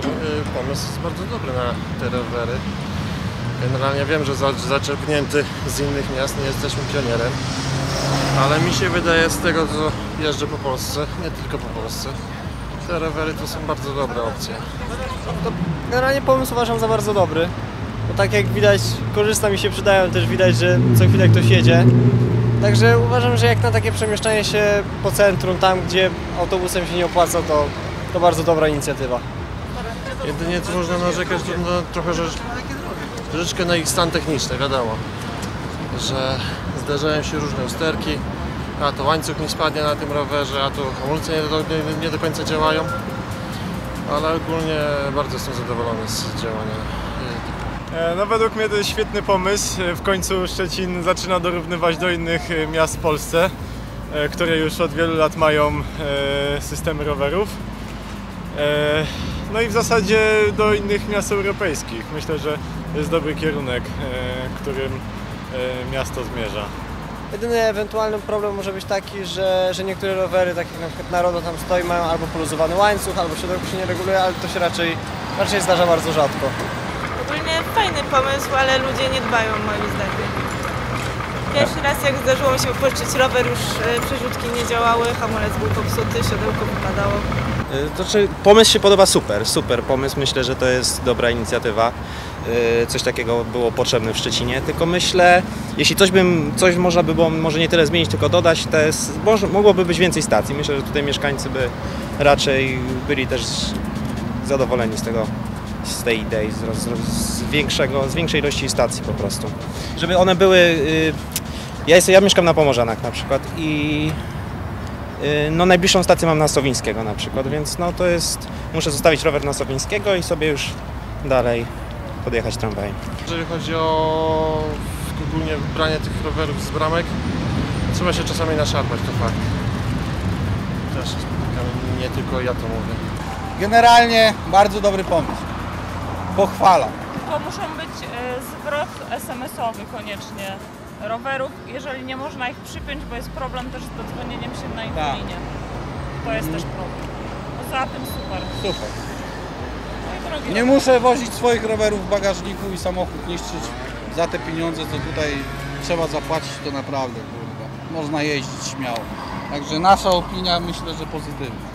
pomysł jest bardzo dobry na te rowery. Generalnie wiem, że za- zaczerpnięty z innych miast, nie jesteśmy pionierem. Ale mi się wydaje z tego, co jeżdżę po Polsce, nie tylko po Polsce, te rowery to są bardzo dobre opcje. To generalnie pomysł uważam za bardzo dobry. Bo tak jak widać, korzysta mi się przydają, też widać, że co chwilę ktoś jedzie. Także uważam, że jak na takie przemieszczanie się po centrum, tam gdzie autobusem się nie opłaca, to, to bardzo dobra inicjatywa. Jedynie co można narzekać, to no, trochę rzecz, troszeczkę na ich stan techniczny, wiadomo, że zdarzają się różne usterki, a to łańcuch mi spadnie na tym rowerze, a to hamulce nie do, nie, nie do końca działają, ale ogólnie bardzo jestem zadowolony z działania. E, No według mnie to jest świetny pomysł. E, W końcu Szczecin zaczyna dorównywać do innych e, miast w Polsce, które już od wielu lat mają systemy rowerów. No i w zasadzie do innych miast europejskich. Myślę, że to jest dobry kierunek, e, którym e, miasto zmierza. Jedyny ewentualny problem może być taki, że, że niektóre rowery, tak jak na przykład Narodo tam stoi, mają albo poluzowany łańcuch, albo siodełko się nie reguluje, ale to się raczej, raczej zdarza bardzo rzadko. Ogólnie fajny pomysł, ale ludzie nie dbają moim zdaniem. Pierwszy raz jak zdarzyło mi się upożyczyć rower, już e, przerzutki nie działały, hamulec był popsuty, siodełko wypadało. Znaczy, pomysł się podoba super, super pomysł. Myślę, że to jest dobra inicjatywa. Y, Coś takiego było potrzebne w Szczecinie. Tylko myślę, jeśli coś bym, coś można by było może nie tyle zmienić, tylko dodać, to jest, mogłoby być więcej stacji. Myślę, że tutaj mieszkańcy by raczej byli też zadowoleni z tego, z tej idei, z, roz- z, większego, z większej ilości stacji po prostu. Żeby one były, y, ja, jest, ja mieszkam na Pomorzanach na przykład i Y, No najbliższą stację mam na Sowińskiego na przykład, więc no to jest, muszę zostawić rower na Sowińskiego i sobie już dalej podjechać tramwajem. Jeżeli chodzi o ogólnie branie tych rowerów z bramek, trzeba się czasami naszarpać, to fakt. Też nie tylko ja to mówię. Generalnie bardzo dobry pomysł. Pochwalam. To muszą być e, zwrot SMS-owy koniecznie rowerów, jeżeli nie można ich przypiąć, bo jest problem też z dodzwonieniem się na Tak. linię. To jest też problem. Poza tym super. Super. No Nie muszę wozić swoich rowerów w bagażniku i samochód niszczyć za te pieniądze, co tutaj trzeba zapłacić, to naprawdę kurde. Można jeździć śmiało. Także nasza opinia myślę, że pozytywna.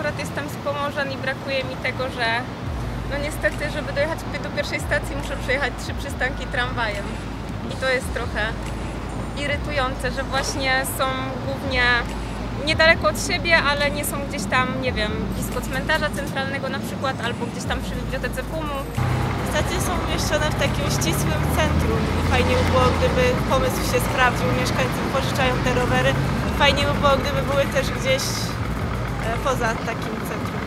Akurat jestem z Pomorzan i brakuje mi tego, że no niestety, żeby dojechać do pierwszej stacji muszę przejechać trzy przystanki tramwajem. I to jest trochę irytujące, że właśnie są głównie niedaleko od siebie, ale nie są gdzieś tam, nie wiem, blisko cmentarza centralnego na przykład, albo gdzieś tam przy bibliotece PUM-u. Stacje są umieszczone w takim ścisłym centrum i fajnie by było, gdyby pomysł się sprawdził, mieszkańcy pożyczają te rowery. Fajnie by było, gdyby były też gdzieś poza takim centrum.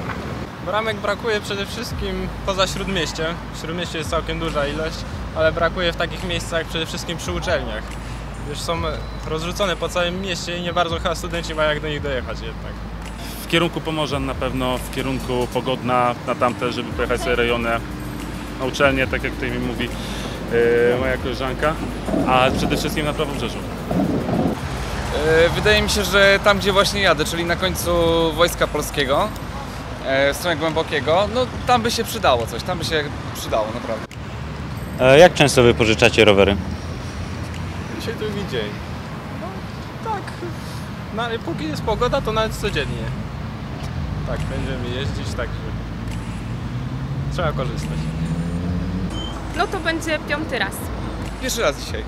Bramek brakuje przede wszystkim poza Śródmieściem. W Śródmieście jest całkiem duża ilość, ale brakuje w takich miejscach przede wszystkim przy uczelniach. Już są rozrzucone po całym mieście i nie bardzo chyba studenci mają jak do nich dojechać jednak. W kierunku Pomorzan na pewno, w kierunku Pogodna na tamte, żeby pojechać sobie rejony na uczelnię, tak jak tutaj mi mówi yy, moja koleżanka, a przede wszystkim na Prawobrzeżu. E, Wydaje mi się, że tam gdzie właśnie jadę, czyli na końcu Wojska Polskiego, e, w stronę Głębokiego, no tam by się przydało coś, tam by się przydało naprawdę. Jak często wypożyczacie rowery? Dzisiaj drugi dzień. No tak, no, ale póki jest pogoda, to nawet codziennie. Tak, będziemy jeździć, tak że trzeba korzystać. No to będzie piąty raz. Pierwszy raz dzisiaj.